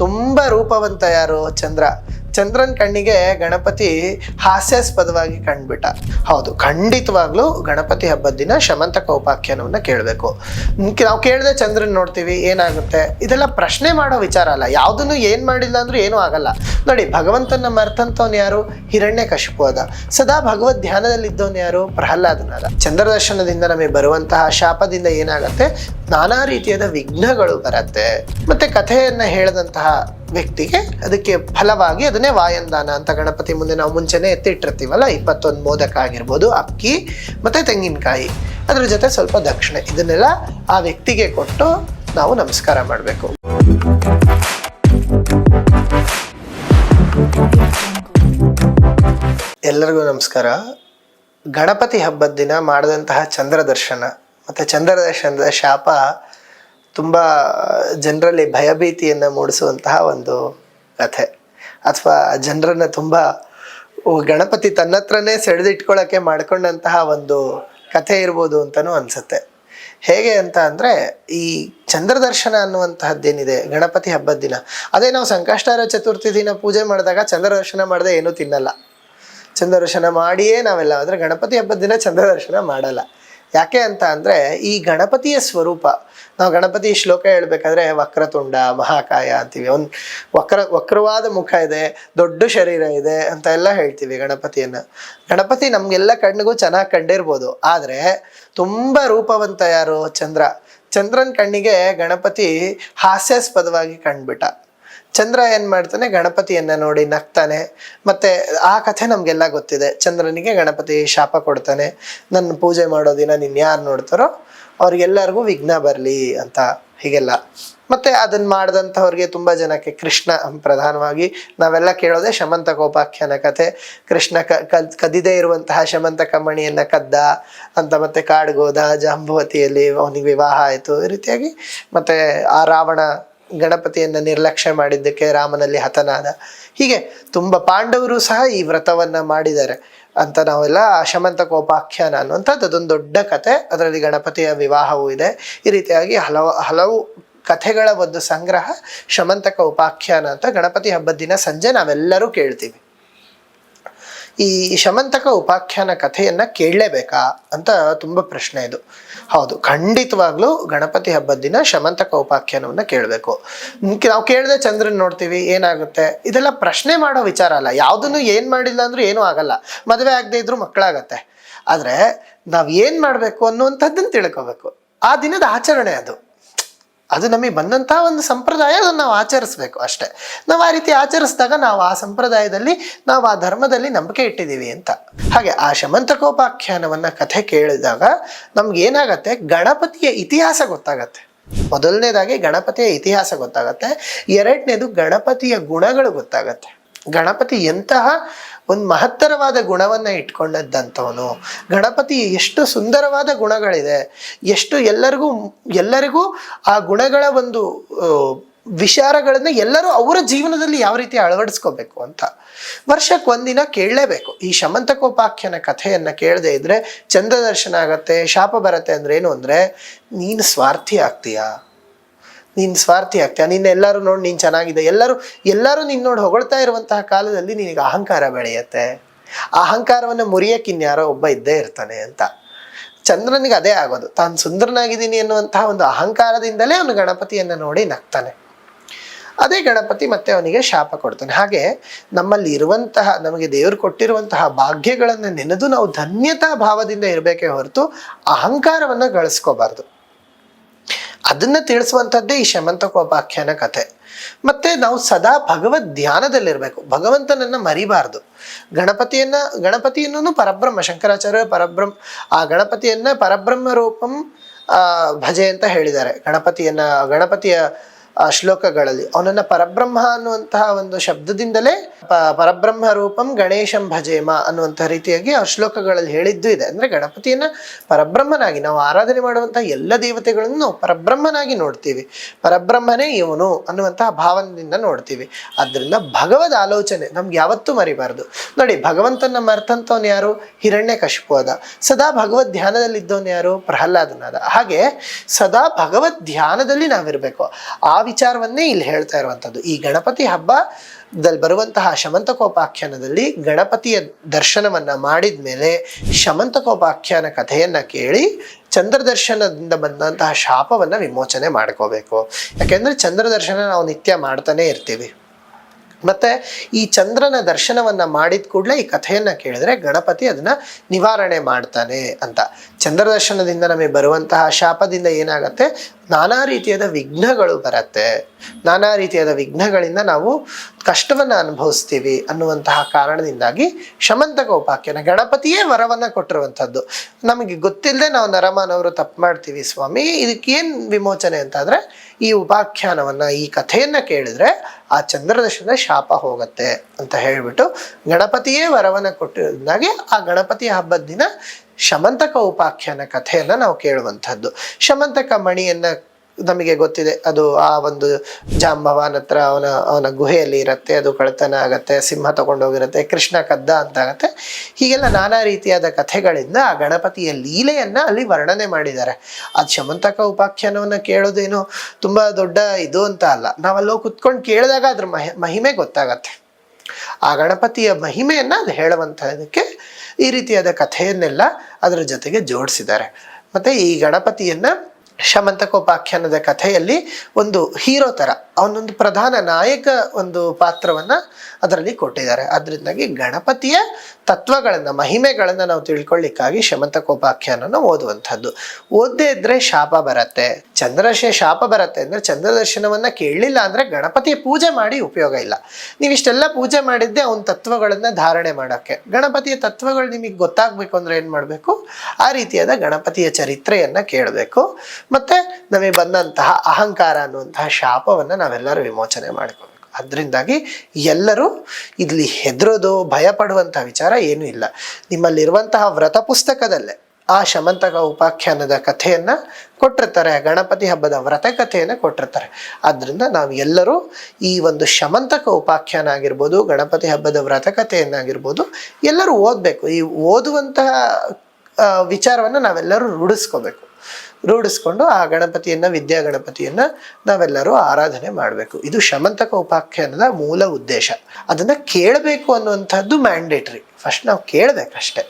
ತುಂಬ ರೂಪವಂತ ಯಾರು ಚಂದ್ರ? ಚಂದ್ರನ್ ಕಣ್ಣಿಗೆ ಗಣಪತಿ ಹಾಸ್ಯಾಸ್ಪದವಾಗಿ ಕಂಡ್ಬಿಟ್ಟ. ಹೌದು, ಖಂಡಿತವಾಗ್ಲೂ ಗಣಪತಿ ಹಬ್ಬದ ದಿನ ಶಮಂತಕ ಉಪಾಖ್ಯಾನವನ್ನ ಕೇಳಬೇಕು. ನಾವು ಕೇಳದೆ ಚಂದ್ರನ್ ನೋಡ್ತೀವಿ, ಏನಾಗುತ್ತೆ? ಇದೆಲ್ಲ ಪ್ರಶ್ನೆ ಮಾಡೋ ವಿಚಾರ ಅಲ್ಲ. ಯಾವುದನ್ನು ಏನ್ ಮಾಡಿಲ್ಲ ಅಂದ್ರೆ ಏನೂ ಆಗಲ್ಲ. ನೋಡಿ, ಭಗವಂತನ ಮರ್ತಂತವ್ನು ಯಾರು? ಹಿರಣ್ಯ ಅದ. ಸದಾ ಭಗವದ್ ಧ್ಯಾನದಲ್ಲಿದ್ದವನು ಯಾರು? ಪ್ರಹ್ಲಾದನಾದ ಚಂದ್ರದರ್ಶನದಿಂದ ನಮಗೆ ಬರುವಂತಹ ಶಾಪದಿಂದ ಏನಾಗುತ್ತೆ? ನಾನಾ ರೀತಿಯಾದ ವಿಘ್ನಗಳು ಬರತ್ತೆ. ಮತ್ತೆ ಕಥೆಯನ್ನ ಹೇಳದಂತಹ ವ್ಯಕ್ತಿಗೆ ಅದಕ್ಕೆ ಫಲವಾಗಿ ಅದನ್ನೇ ವಾಯಂದಾನ ಅಂತ ಗಣಪತಿ ಮುಂದೆ ನಾವು ಮುಂಚೆನೆ ಎತ್ತಿಟ್ಟಿರ್ತೀವಲ್ಲ, ಇಪ್ಪತ್ತೊಂದು ಮೋದಕ ಆಗಿರ್ಬೋದು, ಅಕ್ಕಿ ಮತ್ತೆ ತೆಂಗಿನಕಾಯಿ. ಅದ್ರ ಜೊತೆ ಸ್ವಲ್ಪ ದಕ್ಷಿಣೆ ಇದನ್ನೆಲ್ಲ ಆ ವ್ಯಕ್ತಿಗೆ ಕೊಟ್ಟು ನಾವು ನಮಸ್ಕಾರ ಮಾಡಬೇಕು. ಎಲ್ಲರಿಗೂ ನಮಸ್ಕಾರ. ಗಣಪತಿ ಹಬ್ಬದ ದಿನ ಮಾಡಿದಂತಹ ಚಂದ್ರ ದರ್ಶನ, ಮತ್ತು ಚಂದ್ರ ದರ್ಶನದ ಶಾಪ ತುಂಬ ಜನರಲ್ಲಿ ಭಯಭೀತಿಯನ್ನು ಮೂಡಿಸುವಂತಹ ಒಂದು ಕಥೆ. ಅಥವಾ ಜನರನ್ನು ತುಂಬ ಗಣಪತಿ ತನ್ನ ಹತ್ರನೇ ಸೆಳೆದಿಟ್ಕೊಳ್ಳೋಕ್ಕೆ ಮಾಡ್ಕೊಂಡಂತಹ ಒಂದು ಕಥೆ ಇರ್ಬೋದು ಅಂತಲೂ ಅನಿಸುತ್ತೆ. ಹೇಗೆ ಅಂತ ಅಂದರೆ, ಈ ಚಂದ್ರದರ್ಶನ ಅನ್ನುವಂತಹದ್ದೇನಿದೆ ಗಣಪತಿ ಹಬ್ಬದ ದಿನ? ಅದೇ ನಾವು ಸಂಕಷ್ಟಾರ ಚತುರ್ಥಿ ದಿನ ಪೂಜೆ ಮಾಡಿದಾಗ ಚಂದ್ರದರ್ಶನ ಮಾಡದೆ ಏನೂ ತಿನ್ನಲ್ಲ. ಚಂದ್ರದರ್ಶನ ಮಾಡಿಯೇ ನಾವೆಲ್ಲ ಅಂದರೆ ಗಣಪತಿ ಹಬ್ಬದ ದಿನ ಚಂದ್ರದರ್ಶನ ಮಾಡಲ್ಲ. ಯಾಕೆ ಅಂತ ಅಂದರೆ, ಈ ಗಣಪತಿಯ ಸ್ವರೂಪ ನಾವು ಗಣಪತಿ ಶ್ಲೋಕ ಹೇಳ್ಬೇಕಾದ್ರೆ ವಕ್ರತುಂಡ, ಮಹಾಕಾಯ ಅಂತೀವಿ. ಒಂದು ವಕ್ರ, ವಕ್ರವಾದ ಮುಖ ಇದೆ, ದೊಡ್ಡ ಶರೀರ ಇದೆ ಅಂತ ಎಲ್ಲ ಹೇಳ್ತೀವಿ ಗಣಪತಿಯನ್ನ. ಗಣಪತಿ ನಮಗೆಲ್ಲ ಕಣ್ಣಿಗೂ ಚೆನ್ನಾಗಿ ಕಂಡಿರ್ಬೋದು. ಆದರೆ ತುಂಬ ರೂಪವಂತ ಯಾರು? ಚಂದ್ರ. ಚಂದ್ರನ ಕಣ್ಣಿಗೆ ಗಣಪತಿ ಹಾಸ್ಯಾಸ್ಪದವಾಗಿ ಕಂಡ್ಬಿಟ್ಟ ಚಂದ್ರ ಏನು ಮಾಡ್ತಾನೆ? ಗಣಪತಿಯನ್ನ ನೋಡಿ ನಗ್ತಾನೆ. ಮತ್ತೆ ಆ ಕಥೆ ನಮಗೆಲ್ಲ ಗೊತ್ತಿದೆ. ಚಂದ್ರನಿಗೆ ಗಣಪತಿ ಶಾಪ ಕೊಡ್ತಾನೆ. ನನ್ನ ಪೂಜೆ ಮಾಡೋ ದಿನ ನೀನ್ ಯಾರು ನೋಡ್ತಾರೋ ಅವ್ರಿಗೆಲ್ಲರಿಗೂ ವಿಘ್ನ ಬರಲಿ ಅಂತ ಹೀಗೆಲ್ಲ. ಮತ್ತೆ ಅದನ್ನ ಮಾಡಿದಂಥವ್ರಿಗೆ ತುಂಬ ಜನಕ್ಕೆ ಕೃಷ್ಣ ಪ್ರಧಾನವಾಗಿ ನಾವೆಲ್ಲ ಕೇಳೋದೆ ಶಮಂತಕೋಪಾಖ್ಯಾನ ಕಥೆ. ಕೃಷ್ಣ ಕ ಕದಿದೇ ಇರುವಂತಹ ಶಮಂತ ಮಣಿಯನ್ನ ಕದ್ದ, ಅಂತ ಮತ್ತೆ ಕಾಡ್ಗೋದ, ಜಾಂಬುವತಿಯಲ್ಲಿ ಅವನಿಗೆ ವಿವಾಹ ಆಯಿತು ಈ ರೀತಿಯಾಗಿ. ಮತ್ತೆ ಆ ರಾವಣ ಗಣಪತಿಯನ್ನ ನಿರ್ಲಕ್ಷ್ಯ ಮಾಡಿದ್ದಕ್ಕೆ ರಾಮನಲ್ಲಿ ಹತನಾದ. ಹೀಗೆ ತುಂಬ ಪಾಂಡವರು ಸಹ ಈ ವ್ರತವನ್ನ ಮಾಡಿದ್ದಾರೆ ಅಂತ ನಾವೆಲ್ಲ ಶಮಂತ ಕೋಪಾಖ್ಯಾನ ಅನ್ನುವಂಥದ್ದು, ಅದೊಂದು ದೊಡ್ಡ ಕತೆ. ಅದರಲ್ಲಿ ಗಣಪತಿಯ ವಿವಾಹವೂ ಇದೆ. ಈ ರೀತಿಯಾಗಿ ಹಲವು ಹಲವು ಕಥೆಗಳ ಒಂದು ಸಂಗ್ರಹ ಶಮಂತಕ ಉಪಾಖ್ಯಾನ ಅಂತ ಗಣಪತಿ ಹಬ್ಬದ ದಿನ ಸಂಜೆ ನಾವೆಲ್ಲರೂ ಕೇಳ್ತೀವಿ. ಈ ಶಮಂತಕ ಉಪಾಖ್ಯಾನ ಕಥೆಯನ್ನ ಕೇಳಲೇಬೇಕಾ ಅಂತ ತುಂಬಾ ಪ್ರಶ್ನೆ ಇದು. ಹೌದು, ಖಂಡಿತವಾಗ್ಲೂ ಗಣಪತಿ ಹಬ್ಬದ ದಿನ ಶಮಂತಕ ಉಪಾಖ್ಯಾನವನ್ನ ಕೇಳಬೇಕು. ನಾವು ಕೇಳದೆ ಚಂದ್ರನ್ ನೋಡ್ತೀವಿ, ಏನಾಗುತ್ತೆ? ಇದೆಲ್ಲ ಪ್ರಶ್ನೆ ಮಾಡೋ ವಿಚಾರ ಅಲ್ಲ. ಯಾವುದನ್ನು ಏನ್ ಮಾಡಿಲ್ಲ ಅಂದ್ರೂ ಏನೂ ಆಗಲ್ಲ. ಮದುವೆ ಆಗದೆ ಇದ್ರು ಮಕ್ಕಳಾಗತ್ತೆ. ಆದ್ರೆ ನಾವ್ ಏನ್ ಮಾಡ್ಬೇಕು ಅನ್ನುವಂಥದ್ದನ್ನ ತಿಳ್ಕೊಬೇಕು. ಆ ದಿನದ ಆಚರಣೆ ಅದು. ಅದು ನಮಗೆ ಬಂದಂಥ ಒಂದು ಸಂಪ್ರದಾಯ, ಅದನ್ನು ನಾವು ಆಚರಿಸ್ಬೇಕು ಅಷ್ಟೇ. ನಾವು ಆ ರೀತಿ ಆಚರಿಸಿದಾಗ ನಾವು ಆ ಸಂಪ್ರದಾಯದಲ್ಲಿ, ನಾವು ಆ ಧರ್ಮದಲ್ಲಿ ನಂಬಿಕೆ ಇಟ್ಟಿದ್ದೀವಿ ಅಂತ. ಹಾಗೆ ಆ ಶಮಂತಕೋಪಾಖ್ಯಾನವನ್ನ ಕಥೆ ಕೇಳಿದಾಗ ನಮ್ಗೆ ಏನಾಗತ್ತೆ? ಗಣಪತಿಯ ಇತಿಹಾಸ ಗೊತ್ತಾಗತ್ತೆ. ಮೊದಲನೇದಾಗಿ ಗಣಪತಿಯ ಇತಿಹಾಸ ಗೊತ್ತಾಗತ್ತೆ. ಎರಡನೇದು ಗಣಪತಿಯ ಗುಣಗಳು ಗೊತ್ತಾಗತ್ತೆ. ಗಣಪತಿ ಎಂತಹ ಒಂದು ಮಹತ್ತರವಾದ ಗುಣವನ್ನ ಇಟ್ಕೊಂಡದ್ದಂಥವನು. ಗಣಪತಿ ಎಷ್ಟು ಸುಂದರವಾದ ಗುಣಗಳಿದೆ. ಎಷ್ಟು ಎಲ್ಲರಿಗೂ ಎಲ್ಲರಿಗೂ ಆ ಗುಣಗಳ ಒಂದು ವಿಚಾರಗಳನ್ನು ಎಲ್ಲರೂ ಅವರ ಜೀವನದಲ್ಲಿ ಯಾವ ರೀತಿ ಅಳವಡಿಸ್ಕೋಬೇಕು ಅಂತ. ವರ್ಷಕ್ಕೆ ಒಂದಿನ ಕೇಳಲೇಬೇಕು. ಈ ಶಮಂತಕೋಪಾಖ್ಯನ ಕಥೆಯನ್ನು ಕೇಳದೆ ಇದ್ರೆ ಚಂದ್ರದರ್ಶನ ಆಗತ್ತೆ, ಶಾಪ ಬರತ್ತೆ ಅಂದ್ರೆ ಏನು ಅಂದ್ರೆ, ನೀನು ಸ್ವಾರ್ಥಿ ಆಗ್ತೀಯಾ? ನೀನು ಸ್ವಾರ್ಥಿ ಆಗ್ತೀಯ? ನಿನ್ನ ಎಲ್ಲರೂ ನೋಡಿ ನೀನು ಚೆನ್ನಾಗಿದೆ. ಎಲ್ಲರೂ ಎಲ್ಲರೂ ನಿನ್ನ ನೋಡಿ ಹೊಗಳ್ತಾ ಇರುವಂತಹ ಕಾಲದಲ್ಲಿ ನಿನಗೆ ಅಹಂಕಾರ ಬೆಳೆಯುತ್ತೆ. ಅಹಂಕಾರವನ್ನು ಮುರಿಯಕ್ಕೆ ಇನ್ಯಾರೋ ಒಬ್ಬ ಇದ್ದೇ ಇರ್ತಾನೆ ಅಂತ. ಚಂದ್ರನಿಗೆ ಅದೇ ಆಗೋದು. ತಾನು ಸುಂದರನಾಗಿದ್ದೀನಿ ಎನ್ನುವಂತಹ ಒಂದು ಅಹಂಕಾರದಿಂದಲೇ ಅವನು ಗಣಪತಿಯನ್ನು ನೋಡಿ ನಗ್ತಾನೆ. ಅದೇ ಗಣಪತಿ ಮತ್ತೆ ಅವನಿಗೆ ಶಾಪ ಕೊಡ್ತಾನೆ. ಹಾಗೆ ನಮ್ಮಲ್ಲಿ ಇರುವಂತಹ, ನಮಗೆ ದೇವರು ಕೊಟ್ಟಿರುವಂತಹ ಭಾಗ್ಯಗಳನ್ನು ನೆನೆದು ನಾವು ಧನ್ಯತಾ ಭಾವದಿಂದ ಇರಬೇಕೇ ಹೊರತು ಅಹಂಕಾರವನ್ನು ಗಳಿಸ್ಕೋಬಾರ್ದು. ಅದನ್ನ ತಿಳಿಸುವಂಥದ್ದೇ ಈ ಶಮಂತಕೋಪಾಖ್ಯಾನ ಕಥೆ. ಮತ್ತೆ ನಾವು ಸದಾ ಭಗವದ್ ಧ್ಯಾನದಲ್ಲಿರಬೇಕು. ಭಗವಂತನನ್ನ ಮರಿಬಾರ್ದು. ಗಣಪತಿಯನ್ನ ಗಣಪತಿಯನ್ನು ಪರಬ್ರಹ್ಮ, ಶಂಕರಾಚಾರ್ಯ ಪರಬ್ರಹ್ಮ, ಆ ಗಣಪತಿಯನ್ನ ಪರಬ್ರಹ್ಮ ರೂಪಂ ಭಜೆ ಅಂತ ಹೇಳಿದ್ದಾರೆ. ಗಣಪತಿಯನ್ನ, ಗಣಪತಿಯ ಶ್ಲೋಕಗಳಲ್ಲಿ. ಅವನನ್ನ ಪರಬ್ರಹ್ಮ ಅನ್ನುವಂತಹ ಒಂದು ಶಬ್ದದಿಂದಲೇ ಪರಬ್ರಹ್ಮ ರೂಪಂ ಗಣೇಶಂ ಭಜೇಮ ಅನ್ನುವಂತಹ ರೀತಿಯಾಗಿ ಆ ಶ್ಲೋಕಗಳಲ್ಲಿ ಹೇಳಿದ್ದು ಇದೆ. ಅಂದ್ರೆ ಗಣಪತಿಯನ್ನ ಪರಬ್ರಹ್ಮನಾಗಿ ನಾವು ಆರಾಧನೆ ಮಾಡುವಂತಹ ಎಲ್ಲ ದೇವತೆಗಳನ್ನು ಪರಬ್ರಹ್ಮನಾಗಿ ನೋಡ್ತೀವಿ. ಪರಬ್ರಹ್ಮನೇ ಇವನು ಅನ್ನುವಂತಹ ಭಾವನೆಯಿಂದ ನೋಡ್ತೀವಿ. ಅದರಿಂದ ಭಗವದ್ ಆಲೋಚನೆ ನಮ್ಗೆ ಯಾವತ್ತೂ ಮರಿಬಾರ್ದು. ನೋಡಿ, ಭಗವಂತನ ಮರ್ತಂತವನು ಯಾರು? ಹಿರಣ್ಯ ಅದ ಸದಾ ಭಗವದ್ ಧ್ಯಾನದಲ್ಲಿದ್ದವನು ಯಾರು? ಪ್ರಹ್ಲಾದನಾದ. ಹಾಗೆ ಸದಾ ಭಗವದ್ ಧ್ಯಾನದಲ್ಲಿ ನಾವಿರಬೇಕು. ಆ ವಿಚಾರವನ್ನೇ ಇಲ್ಲಿ ಹೇಳ್ತಾ ಇರುವಂಥದ್ದು. ಈ ಗಣಪತಿ ಹಬ್ಬದಲ್ಲಿ ಬರುವಂತಹ ಶಮಂತಕೋಪಾಖ್ಯಾನದಲ್ಲಿ ಗಣಪತಿಯ ದರ್ಶನವನ್ನು ಮಾಡಿದ ಮೇಲೆ ಶಮಂತಕೋಪಾಖ್ಯಾನ ಕಥೆಯನ್ನು ಕೇಳಿ ಚಂದ್ರದರ್ಶನದಿಂದ ಬಂದಂತಹ ಶಾಪವನ್ನು ವಿಮೋಚನೆ ಮಾಡ್ಕೋಬೇಕು. ಯಾಕೆಂದರೆ ಚಂದ್ರದರ್ಶನ ನಾವು ನಿತ್ಯ ಮಾಡ್ತಾನೆ ಇರ್ತೀವಿ. ಮತ್ತೆ ಈ ಚಂದ್ರನ ದರ್ಶನವನ್ನ ಮಾಡಿದ ಕೂಡಲೇ ಈ ಕಥೆಯನ್ನು ಕೇಳಿದ್ರೆ ಗಣಪತಿ ಅದನ್ನ ನಿವಾರಣೆ ಮಾಡ್ತಾನೆ ಅಂತ. ಚಂದ್ರ ದರ್ಶನದಿಂದ ನಮಗೆ ಬರುವಂತಹ ಶಾಪದಿಂದ ಏನಾಗತ್ತೆ? ನಾನಾ ರೀತಿಯಾದ ವಿಘ್ನಗಳು ಬರತ್ತೆ. ನಾನಾ ರೀತಿಯಾದ ವಿಘ್ನಗಳಿಂದ ನಾವು ಕಷ್ಟವನ್ನು ಅನುಭವಿಸ್ತೀವಿ ಅನ್ನುವಂತಹ ಕಾರಣದಿಂದಾಗಿ ಶಮಂತಕ ಉಪಾಖ್ಯಾನ ಗಣಪತಿಯೇ ವರವನ್ನು ಕೊಟ್ಟಿರುವಂಥದ್ದು. ನಮಗೆ ಗೊತ್ತಿಲ್ಲದೆ ನಾವು ನರಮಾನವರು ತಪ್ಪು ಮಾಡ್ತೀವಿ ಸ್ವಾಮಿ. ಇದಕ್ಕೇನು ವಿಮೋಚನೆ ಅಂತಂದರೆ, ಈ ಉಪಾಖ್ಯಾನವನ್ನು, ಈ ಕಥೆಯನ್ನು ಕೇಳಿದ್ರೆ ಆ ಚಂದ್ರದರ್ಶನ ಶಾಪ ಹೋಗತ್ತೆ ಅಂತ ಹೇಳಿಬಿಟ್ಟು ಗಣಪತಿಯೇ ವರವನ್ನು ಕೊಟ್ಟಿರೋದ್ರಿಂದಾಗಿ ಆ ಗಣಪತಿ ಹಬ್ಬದ ದಿನ ಶಮಂತಕ ಉಪಾಖ್ಯಾನ ಕಥೆಯನ್ನು ನಾವು ಕೇಳುವಂಥದ್ದು. ಶಮಂತಕ ಮಣಿಯನ್ನ ನಮಗೆ ಗೊತ್ತಿದೆ. ಅದು ಆ ಒಂದು ಜಾಂಬವಾನ್ ಹತ್ರ ಅವನ ಅವನ ಗುಹೆಯಲ್ಲಿ ಇರುತ್ತೆ, ಅದು ಕಳ್ತನ ಆಗತ್ತೆ, ಸಿಂಹ ತಗೊಂಡೋಗಿರುತ್ತೆ ಕೃಷ್ಣ ಕದ್ದ ಅಂತ ಆಗತ್ತೆ. ಹೀಗೆಲ್ಲ ನಾನಾ ರೀತಿಯಾದ ಕಥೆಗಳಿಂದ ಆ ಗಣಪತಿಯ ಲೀಲೆಯನ್ನ ಅಲ್ಲಿ ವರ್ಣನೆ ಮಾಡಿದ್ದಾರೆ. ಅದು ಶಮಂತಕ ಉಪಾಖ್ಯಾನವನ್ನ ಕೇಳೋದೇನು ತುಂಬಾ ದೊಡ್ಡ ಇದು ಅಂತ ಅಲ್ಲ. ನಾವಲ್ಲೋ ಕುತ್ಕೊಂಡು ಕೇಳಿದಾಗ ಅದ್ರ ಮಹಿ, ಮಹಿಮೆ ಗೊತ್ತಾಗತ್ತೆ. ಆ ಗಣಪತಿಯ ಮಹಿಮೆಯನ್ನ ಅಲ್ಲಿ ಹೇಳುವಂತಹದಕ್ಕೆ ಈ ರೀತಿಯಾದ ಕಥೆಯನ್ನೆಲ್ಲ ಅದರ ಜೊತೆಗೆ ಜೋಡಿಸಿದ್ದಾರೆ. ಮತ್ತೆ ಈ ಗಣಪತಿಯನ್ನ ಶಮಂತಕೋಪಾಖ್ಯಾನದ ಕಥೆಯಲ್ಲಿ ಒಂದು ಹೀರೋ ತರ, ಅವನೊಂದು ಪ್ರಧಾನ ನಾಯಕ ಒಂದು ಪಾತ್ರವನ್ನ ಅದರಲ್ಲಿ ಕೊಟ್ಟಿದ್ದಾರೆ. ಅದರಿಂದಾಗಿ ಗಣಪತಿಯ ತತ್ವಗಳನ್ನ, ಮಹಿಮೆಗಳನ್ನ ನಾವು ತಿಳ್ಕೊಳ್ಳಿಕ್ಕಾಗಿ ಶಮಂತಕೋಪಾಖ್ಯಾನನ ಓದುವಂಥದ್ದು. ಓದದೇ ಇದ್ರೆ ಶಾಪ ಬರತ್ತೆ. ಚಂದ್ರಶ ಶಾಪ ಬರುತ್ತೆ ಅಂದ್ರೆ ಚಂದ್ರ ದರ್ಶನವನ್ನ ಕೇಳಲಿಲ್ಲ ಅಂದ್ರೆ ಗಣಪತಿಯ ಪೂಜೆ ಮಾಡಿ ಉಪಯೋಗ ಇಲ್ಲ. ನೀವಿಷ್ಟೆಲ್ಲ ಪೂಜೆ ಮಾಡಿದ್ದೆ ಅವನ ತತ್ವಗಳನ್ನ ಧಾರಣೆ ಮಾಡೋಕ್ಕೆ. ಗಣಪತಿಯ ತತ್ವಗಳು ನಿಮಗೆ ಗೊತ್ತಾಗ್ಬೇಕು ಅಂದ್ರೆ ಏನು ಮಾಡಬೇಕು? ಆ ರೀತಿಯಾದ ಗಣಪತಿಯ ಚರಿತ್ರೆಯನ್ನು ಕೇಳಬೇಕು. ಮತ್ತೆ ನಮಗೆ ಬಂದಂತಹ ಅಹಂಕಾರ ಅನ್ನುವಂತಹ ಶಾಪವನ್ನು ನಾವೆಲ್ಲರೂ ವಿಮೋಚನೆ ಮಾಡ್ಕೋಬೇಕು. ಅದರಿಂದಾಗಿ ಎಲ್ಲರೂ ಇಲ್ಲಿ ಹೆದರೋದು ಭಯ ಪಡುವಂತಹ ವಿಚಾರ ಏನೂ ಇಲ್ಲ. ನಿಮ್ಮಲ್ಲಿರುವಂತಹ ವ್ರತ ಪುಸ್ತಕದಲ್ಲೇ ಆ ಶಮಂತಕ ಉಪಾಖ್ಯಾನದ ಕಥೆಯನ್ನು ಕೊಟ್ಟಿರ್ತಾರೆ, ಗಣಪತಿ ಹಬ್ಬದ ವ್ರತ ಕಥೆಯನ್ನು ಕೊಟ್ಟಿರ್ತಾರೆ. ಆದ್ದರಿಂದ ನಾವು ಎಲ್ಲರೂ ಈ ಒಂದು ಶಮಂತಕ ಉಪಾಖ್ಯಾನ ಆಗಿರ್ಬೋದು, ಗಣಪತಿ ಹಬ್ಬದ ವ್ರತ ಕಥೆಯನ್ನಾಗಿರ್ಬೋದು ಎಲ್ಲರೂ ಓದಬೇಕು. ಈ ಓದುವಂತಹ ವಿಚಾರವನ್ನ ನಾವೆಲ್ಲರೂ ರೂಢಿಸ್ಕೋಬೇಕು. ರೂಢಿಸ್ಕೊಂಡು ಆ ಗಣಪತಿಯನ್ನ, ವಿದ್ಯಾ ಗಣಪತಿಯನ್ನ ನಾವೆಲ್ಲರೂ ಆರಾಧನೆ ಮಾಡಬೇಕು. ಇದು ಶಮಂತಕ ಉಪಾಖ್ಯಾನದ ಮೂಲ ಉದ್ದೇಶ. ಅದನ್ನ ಕೇಳಬೇಕು ಅನ್ನುವಂಥದ್ದು ಮ್ಯಾಂಡೇಟ್ರಿ ಫಸ್ಟ್ ನಾವು ಕೇಳಬೇಕಷ್ಟೆ.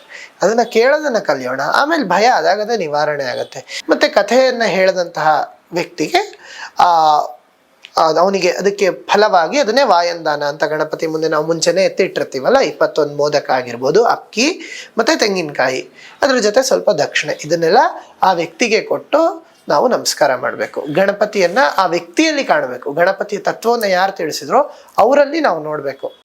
ಅದನ್ನ ಕೇಳೋದನ್ನ ಕಲಿಯೋಣ. ಆಮೇಲೆ ಭಯ ಅದಾಗದ ನಿವಾರಣೆ ಆಗುತ್ತೆ. ಮತ್ತೆ ಕಥೆಯನ್ನ ಹೇಳದಂತಹ ವ್ಯಕ್ತಿಗೆ ಆ ಅವನಿಗೆ ಅದಕ್ಕೆ ಫಲವಾಗಿ ಅದನ್ನೇ ವಾಯಂದಾನ ಅಂತ ಗಣಪತಿ ಮುಂದೆ ನಾವು ಮುಂಚೆನೆ ಎತ್ತಿಟ್ಟಿರ್ತೀವಲ್ಲ, ಇಪ್ಪತ್ತೊಂದು ಮೋದಕ ಆಗಿರ್ಬೋದು, ಅಕ್ಕಿ ಮತ್ತೆ ತೆಂಗಿನಕಾಯಿ. ಅದ್ರ ಜೊತೆ ಸ್ವಲ್ಪ ದಕ್ಷಿಣೆ ಇದನ್ನೆಲ್ಲ ಆ ವ್ಯಕ್ತಿಗೆ ಕೊಟ್ಟು ನಾವು ನಮಸ್ಕಾರ ಮಾಡಬೇಕು. ಗಣಪತಿಯನ್ನ ಆ ವ್ಯಕ್ತಿಯಲ್ಲಿ ಕಾಣಬೇಕು. ಗಣಪತಿಯ ತತ್ವವನ್ನು ಯಾರು ತಿಳಿಸಿದ್ರೋ ಅವರಲ್ಲಿ ನಾವು ನೋಡಬೇಕು.